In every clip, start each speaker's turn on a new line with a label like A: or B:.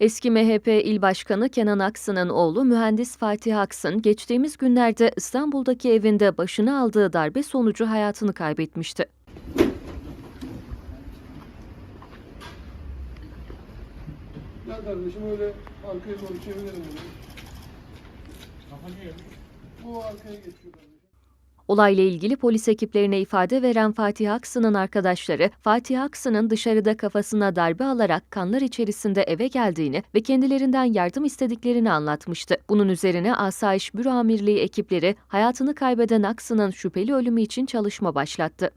A: Eski MHP İl Başkanı Kenan Aksın'ın oğlu mühendis Fatih Aksın geçtiğimiz günlerde İstanbul'daki evinde başına aldığı darbe sonucu hayatını kaybetmişti.
B: Ya kardeşim öyle arkaya doğru çevirelim bunu. Bu arkaya geçiyor kardeşim.
A: Olayla ilgili polis ekiplerine ifade veren Fatih Aksın'ın arkadaşları, Fatih Aksın'ın dışarıda kafasına darbe alarak kanlar içerisinde eve geldiğini ve kendilerinden yardım istediklerini anlatmıştı. Bunun üzerine Asayiş Büro Amirliği ekipleri hayatını kaybeden Aksın'ın şüpheli ölümü için çalışma başlattı.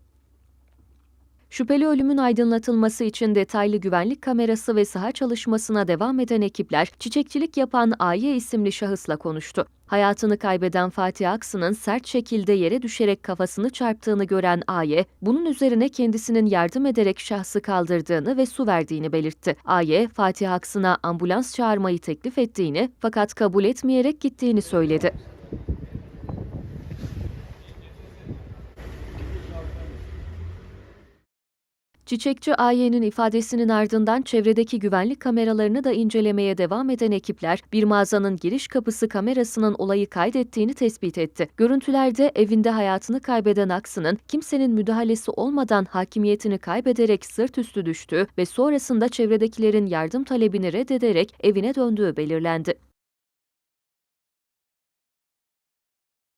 A: Şüpheli ölümün aydınlatılması için detaylı güvenlik kamerası ve saha çalışmasına devam eden ekipler, çiçekçilik yapan Aye isimli şahısla konuştu. Hayatını kaybeden Fatih Aksın'ın sert şekilde yere düşerek kafasını çarptığını gören Aye, bunun üzerine kendisinin yardım ederek şahsı kaldırdığını ve su verdiğini belirtti. Aye, Fatih Aksın'a ambulans çağırmayı teklif ettiğini fakat kabul etmeyerek gittiğini söyledi. Çiçekçi Aye'nin ifadesinin ardından çevredeki güvenlik kameralarını da incelemeye devam eden ekipler bir mağazanın giriş kapısı kamerasının olayı kaydettiğini tespit etti. Görüntülerde evinde hayatını kaybeden Aksı'nın kimsenin müdahalesi olmadan hakimiyetini kaybederek sırt üstü düştüğü ve sonrasında çevredekilerin yardım talebini reddederek evine döndüğü belirlendi.